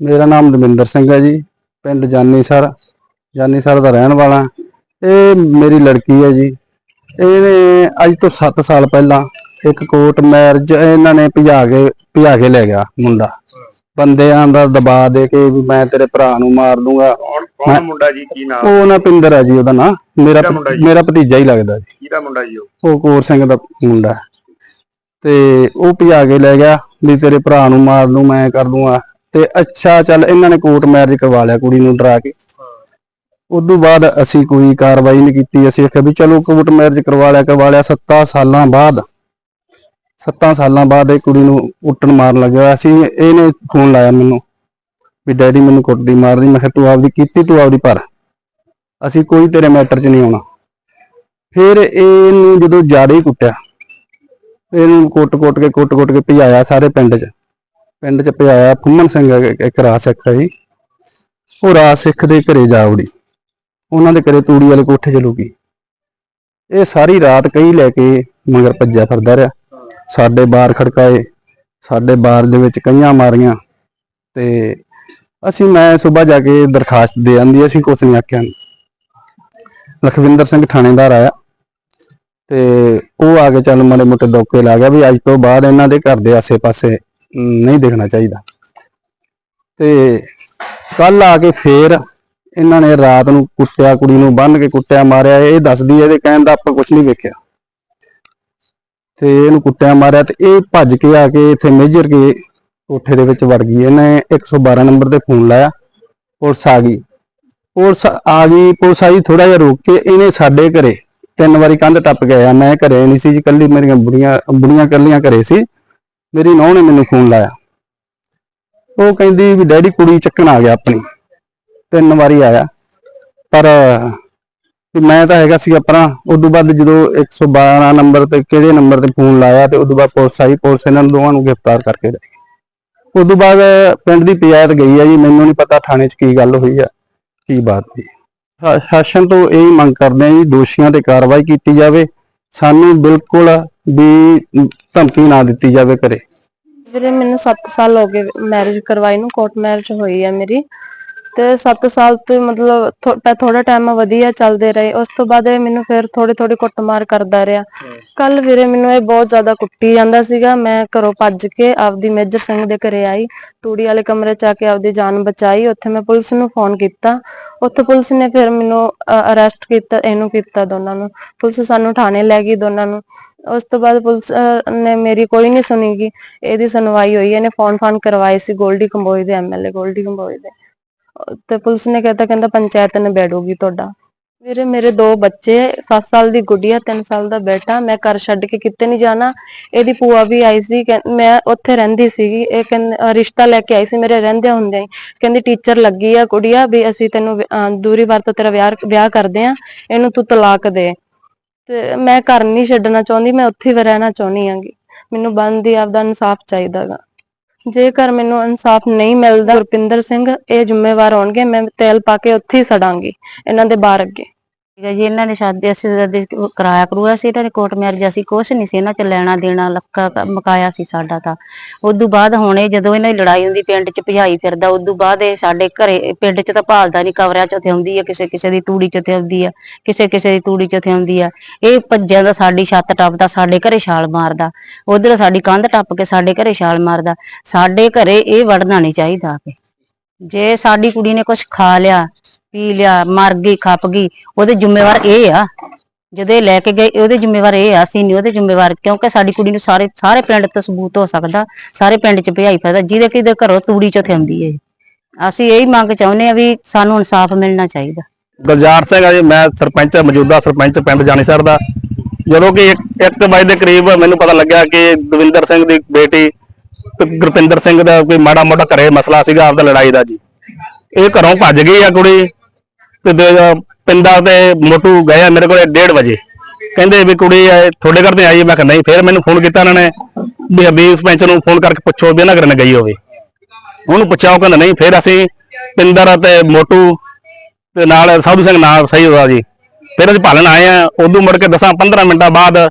ਮੇਰਾ ਨਾਮ ਦਵਿੰਦਰ ਸਿੰਘ ਹੈ ਜੀ ਪਿੰਡ ਜਾਨੀਸਰ ਜਾਨੀਸਰ ਦਾ ਰਹਿਣ ਵਾਲਾ। ਇਹ ਮੇਰੀ ਲੜਕੀ ਹੈ ਜੀ। ਇਹਨੇ ਅੱਜ ਤੋਂ 7 ਸਾਲ ਪਹਿਲਾਂ ਇੱਕ ਕੋਰਟ ਮੈਰਿਜ ਇਹਨਾਂ ਨੇ ਭਜਾ ਕੇ ਭਜਾ ਕੇ ਲੈ ਗਿਆ ਮੁੰਡਾ। ਬੰਦਿਆਂ ਦਾ ਦਬਾਅ ਦੇ ਕੇ ਵੀ ਮੈਂ ਤੇਰੇ ਭਰਾ ਨੂੰ ਮਾਰ ਦੂੰਗਾ। ਕੌਣ ਮੁੰਡਾ ਜੀ? ਕੀ ਨਾਮ? ਉਹ ਨਾ ਪਿੰਦਰ ਹੈ ਜੀ ਉਹਦਾ ਨਾਂ। ਮੇਰਾ? ਮੇਰਾ ਭਤੀਜਾ ਹੀ ਲੱਗਦਾ ਜੀ। ਕਿਹਦਾ ਮੁੰਡਾ ਜੀ ਉਹ? ਉਹ ਕੋਰ ਸਿੰਘ ਦਾ ਮੁੰਡਾ। ਤੇ ਉਹ ਭਜਾ ਕੇ ਲੈ ਗਿਆ ਵੀ ਤੇਰੇ ਭਰਾ ਨੂੰ ਮਾਰ ਦੂੰ ਮੈਂ ਕਰ ਦੂੰਗਾ। ਤੇ ਅੱਛਾ, ਚੱਲ ਇਹਨਾਂ ਨੇ ਕੋਰਟ ਮੈਰਿਜ ਕਰਵਾ ਲਿਆ ਕੁੜੀ ਨੂੰ ਡਰਾ ਕੇ। ਉਦੋਂ ਬਾਅਦ ਅਸੀਂ ਕੋਈ ਕਾਰਵਾਈ ਨਹੀਂ ਕੀਤੀ, ਅਸੀਂ ਆਖਿਆ ਵੀ ਚਲੋ ਕੋਰਟ ਮੈਰਿਜ ਕਰਵਾ ਲਿਆ ਕਰਵਾ ਲਿਆ 7 ਸਾਲਾਂ ਬਾਅਦ। 7 ਸਾਲਾਂ ਬਾਅਦ ਇਹ ਕੁੜੀ ਨੂੰ ਉੱਟਣ ਮਾਰਨ ਲੱਗਿਆ ਅਸੀਂ ਇਹਨੇ ਫੋਨ ਲਾਇਆ ਮੈਨੂੰ ਵੀ ਡੈਡੀ ਮੈਨੂੰ ਕੁੱਟਦੀ ਮਾਰਦੀ। ਮੈਂ ਕਿਹਾ ਤੂੰ ਆਪਦੀ ਕੀਤੀ, ਤੂੰ ਆਪਦੀ ਭਰ ਅਸੀਂ ਕੋਈ ਤੇਰੇ ਮੈਟਰ 'ਚ ਨਹੀਂ ਆਉਣਾ। ਫਿਰ ਇਹਨੂੰ ਜਦੋਂ ਜ਼ਿਆਦਾ ਹੀ ਕੁੱਟਿਆ, ਇਹਨੂੰ ਕੁੱਟ-ਕੁੱਟ ਕੇ ਕੁੱਟ-ਕੁੱਟ ਕੇ ਭਜਾਇਆ ਸਾਰੇ ਪਿੰਡ 'ਚ। ਪਿੰਡ 'ਚ ਭਜਾਇਆ ਫੁੰਮਨ ਸਿੰਘ ਇੱਕ- ਇੱਕ ਰਾਜ ਸਿੱਖ ਹੈ ਜੀ। ਉਹ ਰਾਜ ਸਿੱਖ ਦੇ ਘਰੇ ਜਾ ਵੜੀ। ਉਹਨਾਂ ਦੇ ਘਰੇ ਤੂੜੀ ਵਾਲੇ ਕੋਠੇ 'ਚ ਲੁਕੀ। ਇਹ ਸਾਰੀ ਰਾਤ ਕਈ ਲੈ ਕੇ ਮਗਰ ਭੱਜਿਆ ਫਿਰਦਾ ਰਿਹਾ। ਸਾਡੇ ਬਾਰ ਖੜਕਾਏ। ਸਾਡੇ ਬਾਰ ਦੇ ਵਿੱਚ ਕਈਆਂ ਮਾਰੀਆਂ। ਤੇ ਅਸੀਂ ਮੈਂ ਸਵੇਰ ਜਾ ਕੇ ਦਰਖਾਸਤ ਦੇ ਆਂਦੀ, ਅਸੀਂ ਕੁਛ ਨਹੀਂ ਆਖਿਆ। ਲਖਵਿੰਦਰ ਸਿੰਘ ਥਾਣੇਦਾਰ ਆਇਆ। ਤੇ ਉਹ ਆ ਕੇ ਚੱਲ ਮਾੜੇ ਮੋਟੇ ਡੋਕੇ ਲਾ ਗਿਆ ਵੀ ਅੱਜ ਤੋਂ ਬਾਅਦ ਇਹਨਾਂ ਦੇ ਘਰ ਦੇ ਆਸੇ-ਪਾਸੇ ਨਹੀਂ ਦੇਖਣਾ ਚਾਹੀਦਾ। ਤੇ ਕੱਲ ਆ ਕੇ ਫੇਰ ਇਹਨਾਂ ਨੇ ਰਾਤ ਨੂੰ ਕੁੱਟਿਆ, ਕੁੜੀ ਨੂੰ ਬੰਨ ਕੇ ਕੁੱਟਿਆ, ਮਾਰਿਆ। ਇਹ ਦੱਸਦੀ ਹੈ ਇਹਦੇ ਕਹਿਣ ਦਾ ਆਪਾਂ ਕੁਝ ਨਹੀਂ ਵੇਖਿਆ। ਤੇ ਇਹਨੂੰ ਕੁੱਟਿਆ, ਮਾਰਿਆ ਤੇ ਇਹ ਭੱਜ ਕੇ ਆ ਕੇ ਇੱਥੇ ਮੇਜਰ ਕੇ ਕੋਠੇ ਦੇ ਵਿੱਚ ਵੜ ਗਈ। ਇਹਨੇ 112 ਨੰਬਰ ਤੇ ਫੋਨ ਲਾਇਆ, ਪੁਲਿਸ ਆ ਗਈ। ਪੁਲਿਸ ਆ ਗਈ, ਪੁਲਿਸ ਆਈ ਥੋੜਾ ਜਿਹਾ ਰੋਕ ਕੇ ਇਹਨੇ ਸਾਡੇ ਘਰੇ ਤਿੰਨ ਵਾਰੀ ਕੰਧ ਟੱਪ ਕੇ ਆਇਆ। ਮੈਂ ਘਰੇ ਨਹੀਂ ਸੀ ਜੀ ਕੱਲੀ ਮੇਰੀਆਂ ਬੁੜੀਆਂ ਬੁੜੀਆਂ ਕੱਲੀਆਂ ਘਰੇ ਸੀ। ਮੇਰੀ ਨੌਂ ਨੇ ਮੈਨੂੰ ਫੋਨ ਲਾਇਆ। ਉਹ ਕਹਿੰਦੀ ਵੀ ਡੈਡੀ ਕੁੜੀ ਚੱਕਣ ਆ ਗਿਆ ਆਪਣੀ। ਤਿੰਨ ਵਾਰੀ ਆਇਆ। ਪਰ ਮੈਂ ਤਾਂ ਹੈਗਾ ਸੀ ਆਪਣਾ। ਉਦੋਂ ਬਾਅਦ ਜਦੋਂ 112 ਨੰਬਰ ਤੇ ਕਿਹੜੇ ਨੰਬਰ ਤੇ ਫੋਨ ਲਾਇਆ ਤੇ ਉਦੋਂ ਬਾਅਦ ਪੁਲਿਸ ਆਈ, ਪੁਲਿਸ ਇਹਨਾਂ ਨੂੰ ਦੋਵਾਂ ਨੂੰ ਗ੍ਰਿਫਤਾਰ ਕਰਕੇ ਲੈ ਗਈ। ਉਦੋਂ ਬਾਅਦ ਪਿੰਡ ਦੀ ਪੰਚਾਇਤ ਗਈ ਆ ਜੀ, ਮੈਨੂੰ ਨਹੀਂ ਪਤਾ ਥਾਣੇ 'ਚ ਕੀ ਗੱਲ ਹੋਈ ਆ, ਕੀ ਬਾਤ ਹੋਈ। ਸ਼ਾ- ਸ਼ਾਸਨ ਤੋਂ ਇਹ ਮੰਗ ਕਰਦੇ ਹਾਂ ਜੀ, ਦੋਸ਼ੀਆਂ ਤੇ ਕਾਰਵਾਈ ਕੀਤੀ ਜਾਵੇ। ਸਾਨੂੰ ਬਿਲਕੁਲ ਵੀ ਧਮਕੀ ਨਾ ਦਿੱਤੀ ਜਾਵੇ ਘਰੇ। ਵੀਰੇ ਮੈਨੂੰ 7 ਸਾਲ ਹੋ ਗਏ ਮੈਰਿਜ ਕਰਵਾਈ ਨੂੰ ਕੋਰਟ ਮੈਰਿਜ ਹੋਈ ਹੈ ਮੇਰੀ। ਤੇ 7 ਸਾਲ ਤੋਂ ਮਤਲਬ ਥੋੜਾ ਟਾਈਮ ਵਧੀਆ ਚੱਲਦੇ ਰਹੇ। ਉਸ ਤੋਂ ਬਾਅਦ ਇਹ ਮੈਨੂੰ ਫਿਰ ਥੋੜੀ ਥੋੜੀ ਕੁੱਟਮਾਰ ਕਰਦਾ ਰਿਹਾ। ਕੱਲ ਵੀਰੇ ਮੈਨੂੰ ਇਹ ਬਹੁਤ ਜ਼ਿਆਦਾ ਕੁੱਟੀ ਜਾਂਦਾ ਸੀਗਾ। ਮੈਂ ਘਰੋਂ ਭੱਜ ਕੇ ਆਪਦੀ ਮੇਜਰ ਸਿੰਘ ਦੇ ਘਰੇ ਆਈ। ਤੂੜੀ ਵਾਲੇ ਕਮਰੇ ਚ ਆ ਕੇ ਆਪਦੀ ਜਾਨ ਬਚਾਈ। ਉੱਥੇ ਮੈਂ ਪੁਲਿਸ ਨੂੰ ਫੋਨ ਕੀਤਾ। ਉੱਥੇ ਪੁਲਿਸ ਨੇ ਫਿਰ ਮੈਨੂੰ ਅਰੈਸਟ ਕੀਤਾ, ਇਹਨੂੰ ਕੀਤਾ ਦੋਨਾਂ ਨੂੰ। ਪੁਲਿਸ ਸਾਨੂੰ ਥਾਣੇ ਲੈ ਗਈ ਦੋਨਾਂ ਨੂੰ। ਉਸ ਤੋਂ ਬਾਅਦ ਪੁਲਿਸ ਨੇ ਮੇਰੀ ਕੋਈ ਨਹੀਂ ਸੁਣੀਗੀ ਇਹਦੀ ਸੁਣਵਾਈ ਹੋਈ। ਇਹਨੇ ਫੋਨ ਫਾਨ ਕਰਵਾਏ ਸੀ ਗੋਲਡੀ ਕੰਬੋਜ ਦੇ ਐਮਐਲਏ ਗੋਲਡੀ ਕੰਬੋਜ ਦੇ। ਤੇ ਪੁਲਿਸ ਨੇ ਕਹਿਤਾ ਕਹਿੰਦਾ ਪੰਚਾਇਤ ਨੇ ਬੈਠੂਗੀ ਤੁਹਾਡਾ। ਵੀਰੇ, ਮੇਰੇ ਦੋ ਬੱਚੇ 7 ਸਾਲ ਦੀ ਗੁੱਡੀਆ 3 ਸਾਲ ਦਾ ਬੇਟਾ, ਮੈਂ ਘਰ ਛੱਡ ਕੇ ਕਿਤੇ ਨਹੀਂ ਜਾਣਾ। ਇਹਦੀ ਭੂਆ ਵੀ ਆਈ ਸੀ ਮੈਂ ਉੱਥੇ ਰਹਿੰਦੀ ਸੀਗੀ, ਇਹ ਰਿਸ਼ਤਾ ਲੈ ਕੇ ਆਈ ਸੀ ਮੇਰੇ ਰਹਿੰਦਿਆਂ ਹੁੰਦਿਆਂ ਹੀ। ਕਹਿੰਦੀ ਟੀਚਰ ਲੱਗੀ ਆ, ਕੁੜੀਆ, ਵੀ ਅਸੀਂ ਤੈਨੂੰ ਦੂਰੀ ਵਾਰ ਤੋਂ ਤੇਰਾ ਵਿਆਹ ਵਿਆਹ ਕਰਦੇ ਆ, ਇਹਨੂੰ ਤੂੰ ਤਲਾਕ ਦੇ। ਤੇ ਮੈਂ ਘਰ ਨਹੀਂ ਛੱਡਣਾ ਚਾਹੁੰਦੀ, ਮੈਂ ਉੱਥੇ ਹੀ ਰਹਿਣਾ ਚਾਹੁੰਦੀ ਆਂਗੀ ਮੈਨੂੰ ਬਣਦੀ ਆਪਦਾ ਇਨਸਾਫ ਚਾਹੀਦਾਗਾ। ਜੇਕਰ ਮੈਨੂੰ ਇਨਸਾਫ ਨਹੀਂ ਮਿਲਦਾ, ਗੁਰਪਿੰਦਰ ਸਿੰਘ, ਇਹ ਜ਼ਿੰਮੇਵਾਰ ਹੋਣਗੇ, ਮੈਂ ਤੇਲ ਪਾ ਕੇ ਉੱਥੇ ਹੀ ਸੜਾਂਗੀ, ਇਹਨਾਂ ਦੇ ਬਾਹਰ ਅੱਗੇ। ਠੀਕ ਹੈ ਜੀ, ਇਹਨਾਂ ਨੇ ਸ਼ਾਦੀ ਅਸੀਂ ਜਦ ਕਰਾਇਆ ਕਰੂਆ ਸੀ, ਇਹਨਾਂ ਨੇ ਕੋਰਟ ਮੈਰਿਜ ਅਸੀਂ ਕੁਛ ਨਹੀਂ ਸੀ ਇਹਨਾਂ ਚ ਲੈਣਾ ਦੇਣਾ ਲੱਕਾ ਕ- ਮਕਾਇਆ ਸੀ ਸਾਡਾ ਤਾਂ। ਉਦੋਂ ਬਾਅਦ ਹੁਣ ਇਹ ਜਦੋਂ ਇਹਨਾਂ ਦੀ ਲੜਾਈ ਹੁੰਦੀ, ਪਿੰਡ ਚ ਭਜਾਈ ਫਿਰਦਾ, ਉਦੋਂ ਬਾਅਦ ਇਹ ਸਾਡੇ ਘਰੇ, ਪਿੰਡ ਚ ਤਾਂ ਭਾਲਦਾ ਨਹੀਂ ਕਵਰਿਆਂ ਚ ਤੇ ਆਉਂਦੀ ਆ, ਕਿਸੇ ਕਿਸੇ ਦੀ ਤੂੜੀ ਚ ਤੇ ਆਉਂਦੀ ਆ, ਕਿਸੇ ਕਿਸੇ ਦੀ ਤੂੜੀ ਚ ਤੇ ਆਉਂਦੀ ਆ। ਇਹ ਭੱਜਿਆ ਦਾ ਸਾਡੀ ਛੱਤ ਟੱਪਦਾ, ਸਾਡੇ ਘਰੇ ਛਾਲ ਮਾਰਦਾ, ਉਧਰ ਸਾਡੀ ਕੰਧ ਟੱਪ ਕੇ ਸਾਡੇ ਘਰੇ ਛਾਲ ਮਾਰਦਾ, ਸਾਡੇ ਘਰੇ ਇਹ ਵੜਨਾ ਨਹੀਂ ਚਾਹੀਦਾ ਆ ਕੇ। ਜੇ ਸਾਡੀ ਕੁੜੀ ਨੇ ਕੁਝ ਖਾ ਲਿਆ, ਪੀ ਲਿਆ, ਮਰ ਗਈ, ਖੱਪ ਗਈ, ਉਹਦੇ ਜ਼ਿੰਮੇਵਾਰ ਇਹ ਆ। ਜਦੋਂ ਲੈ ਕੇ ਗਏ, ਉਹਦੇ ਜ਼ਿੰਮੇਵਾਰ ਇਹ ਆ, ਅਸੀਂ ਨਹੀਂ ਉਹਦੇ ਜ਼ਿੰਮੇਵਾਰ, ਕਿਉਂਕਿ ਸਾਡੀ ਕੁੜੀ ਨੂੰ ਸਾਰੇ ਸਾਰੇ ਪਿੰਡ ਤੋਂ ਸਬੂਤ ਹੋ ਸਕਦਾ, ਸਾਰੇ ਪਿੰਡ 'ਚ ਭਜਾਈ ਫਿਰਦਾ ਜਿਹਦੇ ਕਿਦੇ ਘਰੋਂ ਤੂੜੀ 'ਚ ਆਉਂਦੀ ਹੈ ਅਸੀਂ ਇਹੀ ਮੰਗ ਚਾਹੁੰਦੇ ਆ ਵੀ ਸਾਨੂੰ ਇਨਸਾਫ ਮਿਲਣਾ ਚਾਹੀਦਾ। ਗੁਲਜ਼ਾਰ ਸਿੰਘ ਆ ਜੀ, ਮੈਂ ਸਰਪੰਚ, ਮੌਜੂਦਾ ਸਰਪੰਚ ਪਿੰਡ ਜਾਨੀਸਰ ਦਾ। ਜਦੋਂ ਕਿ 1 ਵਜੇ ਦੇ ਕਰੀਬ ਮੈਨੂੰ ਪਤਾ ਲੱਗਿਆ ਕਿ ਦਵਿੰਦਰ ਸਿੰਘ ਦੀ ਬੇਟੀ ਗੁਰਪਿੰਦਰ ਸਿੰਘ ਦਾ ਕੋਈ ਮਾੜਾ ਮੋਟਾ ਘਰੇ ਮਸਲਾ ਸੀਗਾ, ਆਪਦਾ ਲੜਾਈ ਦਾ ਜੀ। ਇਹ ਘਰੋਂ ਭੱਜ ਗਈ ਆ ਕੁੜੀ ਤੇ ਦ- ਪਿੰਡਾ ਤੇ ਮੋਟੂ ਗਏ ਆ ਮੇਰੇ ਕੋਲੇ 1:30 ਵਜੇ। ਕਹਿੰਦੇ ਵੀ ਕੁੜੀ ਇਹ ਤੁਹਾਡੇ ਘਰ ਤੇ ਆਈ ਮੈਂ ਕਿਹਾ, ਨਹੀਂ, ਫਿਰ ਮੈਨੂੰ ਫੋਨ ਕੀਤਾ ਇਹਨਾਂ ਨੇ ਵੀ ਅਬੀ ਸਰਪੰਚ ਨੂੰ ਫੋਨ ਕਰਕੇ ਪੁੱਛੋ ਵੀ ਇਹਨਾਂ ਘਰ ਨਾ ਗਈ ਹੋਵੇ। ਉਹਨੂੰ ਪੁੱਛਿਆ, ਉਹ ਕਹਿੰਦਾ, ਨਹੀਂ, ਫਿਰ ਅਸੀਂ ਪਿੰਦਰ ਅਤੇ ਮੋਟੂ ਤੇ ਨਾਲ ਸਾਧੂ ਸਿੰਘ ਨਾਲ ਸਹੀ ਹੋਇਆ ਜੀ। ਫਿਰ ਅਸੀਂ ਭਾਲਣ ਆਏ ਆ। ਉਦੋਂ ਮੁੜ ਕੇ 10 15 ਮਿੰਟਾਂ ਬਾਅਦ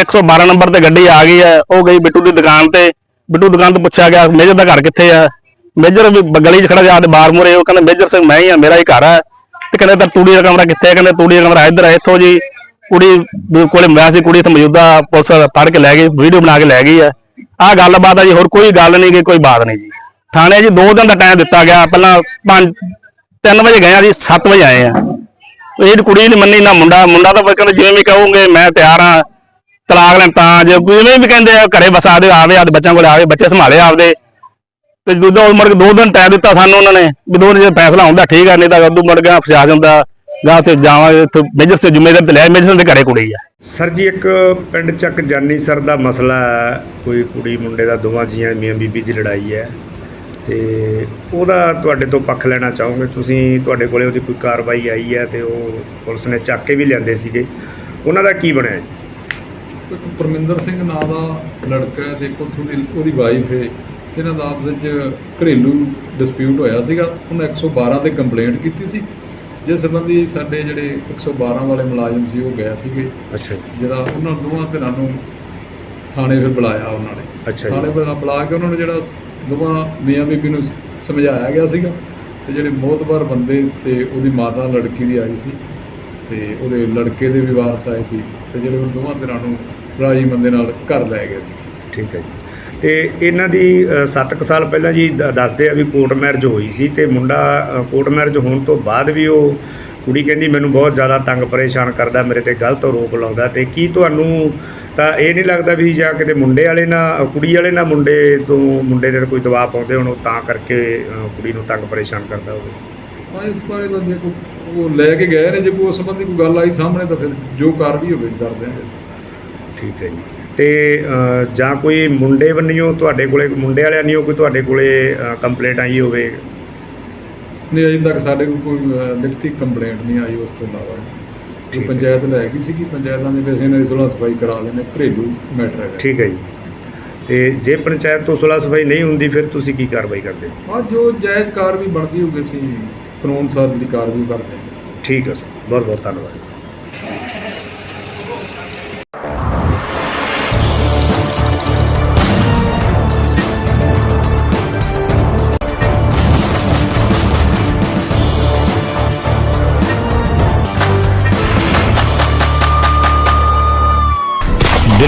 112 ਨੰਬਰ ਤੇ ਗੱਡੀ ਆ ਗਈ ਹੈ ਉਹ ਗਈ ਬਿੱਟੂ ਦੀ ਦੁਕਾਨ ਤੇ। ਬਿੱਟੂ ਦੁਕਾਨ ਤੋਂ ਪੁੱਛਿਆ ਗਿਆ, ਮੇਜਰ ਦਾ ਘਰ ਕਿੱਥੇ ਆ? ਮੇਜਰ ਗਲੀ 'ਚ ਖੜਾ ਜਾ ਤੇ ਬਾਰ ਮੂਹਰੇ ਉਹ ਕਹਿੰਦਾ, ਮੇਜਰ ਸਿੰਘ, ਮੈਂ ਹੀ ਆ, ਮੇਰਾ ਹੀ ਘਰ ਹੈ ਤੇ ਕਹਿੰਦੇ ਤਾਂ ਤੂੜੀ ਦਾ ਕਮਰਾ ਕਿੱਥੇ ਹੈ ਕਹਿੰਦੇ, ਤੂੜੀ ਦਾ ਕਮਰਾ ਇੱਧਰ ਹੈ ਇੱਥੋਂ ਜੀ। ਕੁੜੀ ਦੇ ਕੋਲੇ ਮੈਂ ਸੀ, ਕੁੜੀ ਇੱਥੇ ਮੌਜੂਦਾ ਪੁਲਿਸ ਫੜ ਕੇ ਲੈ ਗਈ, ਵੀਡੀਓ ਬਣਾ ਕੇ ਲੈ ਗਈ ਹੈ ਆਹ ਗੱਲਬਾਤ ਆ ਜੀ, ਹੋਰ ਕੋਈ ਗੱਲ ਨਹੀਂ ਗੀ, ਕੋਈ ਬਾਤ ਨਹੀਂ ਜੀ। ਥਾਣੇ ਜੀ 2 ਦਿਨ ਦਾ ਟਾਈਮ ਦਿੱਤਾ ਗਿਆ, ਪਹਿਲਾਂ 5 3 ਵਜੇ ਗਏ ਆ ਜੀ 7 ਵਜੇ ਆਏ ਆ। ਇਹ ਕੁੜੀ ਨਹੀਂ ਮੰਨੀ, ਨਾ ਮੁੰਡਾ ਮੁੰਡਾ ਤਾਂ ਕਹਿੰਦਾ, ਜਿਵੇਂ ਵੀ ਕਹੋਗੇ, ਮੈਂ ਤਿਆਰ ਆ। ਤਲਾਕ ਲੈਣ ਤਾਂ ਜੇ ਜਿਵੇਂ ਵੀ ਕਹਿੰਦੇ ਆ, ਘਰੇ ਵਸਾ ਦੇ ਆਵੇ ਆਪਦੇ ਬੱਚਿਆਂ ਕੋਲ ਆਵੇ, ਬੱਚੇ ਸੰਭਾਲੇ ਆਪਦੇ। ਤੇ ਦੂਜਾ ਉਹ ਕੇ ਦੋ ਦਿਨ ਟਾਈਮ ਦਿੱਤਾ ਸਾਨੂੰ ਉਹਨਾਂ ਨੇ ਵੀ ਦੋ ਦਿਨ ਜੇ ਫੈਸਲਾ ਹੁੰਦਾ, ਠੀਕ ਆ, ਨਹੀਂ ਤਾਂ ਉਦੋਂ ਮੁੜ ਕੇ ਫਸਿਆ ਜਾਂਦਾ ਜਾਂ ਤੇ ਜਾਵਾਂਗੇ ਤੇ ਮੇਜਰ ਤੇ ਜ਼ਿੰਮੇਦਾਰ ਤੇ ਲੈ ਮੇਜਰ ਦੇ ਘਰੇ ਕੁੜੀ ਆ। ਸਰ ਜੀ, ਇੱਕ ਪਿੰਡ ਚੱਕ ਜਾਨੀ ਸਰ ਦਾ ਮਸਲਾ ਕੋਈ ਕੁੜੀ ਮੁੰਡੇ ਦਾ ਦੋਵਾਂ ਜੀਆਂ ਮੀਆਂ ਬੀਬੀ ਦੀ ਲੜਾਈ ਹੈ। ਤੇ ਉਹਦਾ ਤੁਹਾਡੇ ਤੋਂ ਪੱਖ ਲੈਣਾ ਚਾਹੋਗੇ? ਤੁਸੀਂ ਤੁਹਾਡੇ ਕੋਲੇ ਉਹਦੀ ਕੋਈ ਕਾਰਵਾਈ ਆਈ ਹੈ ਤੇ ਉਹ ਪੁਲਿਸ ਨੇ ਚੱਕ ਕੇ ਵੀ ਲਿਆਂਦੇ ਸੀਗੇ। ਉਹਨਾਂ ਦਾ ਕੀ ਬਣਿਆ ਜੀ? ਇੱਕ ਪਰਮਿੰਦਰ ਸਿੰਘ ਨਾਂ ਦਾ ਲੜਕਾ ਹੈ ਦੇਖੋ ਉਹਦੀ ਉਹਦੀ ਵਾਈਫ ਹੈ। ਇਹਨਾਂ ਦਾ ਆਪਸ ਵਿੱਚ ਘਰੇਲੂ ਡਿਸਪਿਊਟ ਹੋਇਆ ਸੀਗਾ ਉਹਨੇ 112 ਤੇ ਕੰਪਲੇਂਟ ਕੀਤੀ ਸੀ। ਜਿਸ ਸੰਬੰਧੀ ਸਾਡੇ ਜਿਹੜੇ 112 ਵਾਲੇ ਮੁਲਾਜ਼ਮ ਸੀ ਉਹ ਗਏ ਸੀਗੇ। ਅੱਛਾ ਜਿਹੜਾ ਉਹਨਾਂ ਦੋਵਾਂ ਧਿਰਾਂ ਨੂੰ ਥਾਣੇ ਫਿਰ ਬੁਲਾਇਆ ਉਹਨਾਂ ਨੇ। ਅੱਛਾ। ਥਾਣੇ ਬੁਲਾ ਬੁਲਾ ਕੇ ਉਹਨਾਂ ਨੂੰ ਜਿਹੜਾ ਦੋਵਾਂ ਮੀਆਂ ਬੀਬੀ ਨੂੰ ਸਮਝਾਇਆ ਗਿਆ ਸੀਗਾ। ਤੇ ਜਿਹੜੇ ਮੋਤਬਰ ਬੰਦੇ ਤੇ ਉਹਦੀ ਮਾਤਾ ਲੜਕੀ ਦੀ ਆਈ ਸੀ ਤੇ ਉਹਦੇ ਲੜਕੇ ਦੇ ਵੀ ਵਾਰਸ ਆਏ ਸੀ। ਤੇ ਜਿਹੜੇ ਦੋਵਾਂ ਧਿਰਾਂ ਨੂੰ ਰਾਜੀ ਬੰਦੇ ਨਾਲ ਘਰ ਲੈ ਗਏ ਸੀ। ਠੀਕ ਹੈ ਜੀ। ਤੇ ਇਹਨਾਂ ਦੀ 7 ਸਾਲ ਪਹਿਲਾਂ ਜੀ ਦ- ਦੱਸਦੇ ਆ ਵੀ ਕੋਰਟ ਮੈਰਿਜ ਹੋਈ ਸੀ ਤੇ ਮੁੰਡਾ ਕੋਰਟ ਮੈਰਿਜ ਹੋਣ ਤੋਂ ਬਾਅਦ ਵੀ ਉਹ ਕੁੜੀ ਕਹਿੰਦੀ ਮੈਨੂੰ ਬਹੁਤ ਜ਼ਿਆਦਾ ਤੰਗ ਪਰੇਸ਼ਾਨ ਕਰਦਾ ਮੇਰੇ ਤੇ ਗਲਤ ਆਰੋਪ ਲਾਉਂਦਾ ਤੇ ਕੀ ਤੁਹਾਨੂੰ ਤਾਂ ਇਹ ਨਹੀਂ ਲੱਗਦਾ ਵੀ ਜਾਂ ਕਿਤੇ ਮੁੰਡੇ ਵਾਲੇ ਨਾਲ ਕੁੜੀ ਵਾਲੇ ਨਾਲ ਮੁੰਡੇ ਤੋਂ ਮੁੰਡੇ ਦੇ ਕੋਈ ਦਬਾਅ ਪਾਉਂਦੇ ਹੋਣ ਉਹ ਤਾਂ ਕਰਕੇ ਅ, ਕੁੜੀ ਨੂੰ ਤੰਗ ਪਰੇਸ਼ਾਨ ਕਰਦਾ ਹੋਵੇ? ਹਾਂ ਇਸ ਬਾਰੇ ਤਾਂ ਜੇ ਕੋਈ ਉਹ ਲੈ ਕੇ ਗਏ ਨੇ ਜੇ ਕੋਈ ਉਸ ਸੰਬੰਧੀ ਕੋਈ ਗੱਲ ਆਈ ਸਾਹਮਣੇ ਤਾਂ ਫਿਰ ਜੋ ਕਾਰ ਵੀ ਹੋਵੇ ਕਰਦੇ ਹਾਂ ਠੀਕ ਹੈ ਜੀ। ਤੇ ਅ, ਜਾਂ ਕੋਈ ਮੁੰਡੇ ਬੰਨਿਓ ਤੁਹਾਡੇ ਕੋਲੇ ਮੁੰਡੇ ਵਾਲਿਆਂ ਨਹੀਂ ਕੋਈ ਤੁਹਾਡੇ ਕੋਲੇ ਕੰਪਲੇਂਟ ਆਈ ਹੋਵੇ? ਨਹੀਂ ਅਜੇ ਤੱਕ ਸਾਡੇ ਕੋਲ ਕੋਈ ਅਹ, ਲਿਖਤੀ ਕੰਪਲੇਂਟ ਨਹੀਂ ਆਈ ਉਸ ਤੋਂ ਇਲਾਵਾ। ਜੋ ਠੀਕ ਹੈ। ਪੰਚਾਇਤ ਲੈ ਗਈ ਸੀਗੀ ਪੰਚਾਇਤਾਂ ਦੇ ਇਹਨਾਂ ਦੀ ਸੁਲਹ ਸਫ਼ਾਈ ਕਰਾ ਲੈਣੇ ਘਰੇਲੂ ਮੈਟਰ ਹੈਗਾ। ਠੀਕ ਹੈ ਜੀ। ਤੇ ਜੇ ਪੰਚਾਇਤ ਤੋਂ ਸੁਲਹ ਸਫ਼ਾਈ ਨਹੀਂ ਹੁੰਦੀ ਫਿਰ ਤੁਸੀਂ ਕੀ ਕਾਰਵਾਈ ਕਰਦੇ ਹੋ? ਹਾਂ ਜੋ ਜਾਇਜ਼ ਕਾਰ ਵੀ ਬਣਦੀ ਹੋਵੇ ਸੀ ਕਾਨੂੰਨ ਅਨੁਸਾਰ ਦੀ ਕਾਰਵਾਈ ਕਰਦੇ ਹਾਂ। ਠੀਕ ਹੈ ਸਰ। ਬਹੁਤ ਬਹੁਤ ਧੰਨਵਾਦ।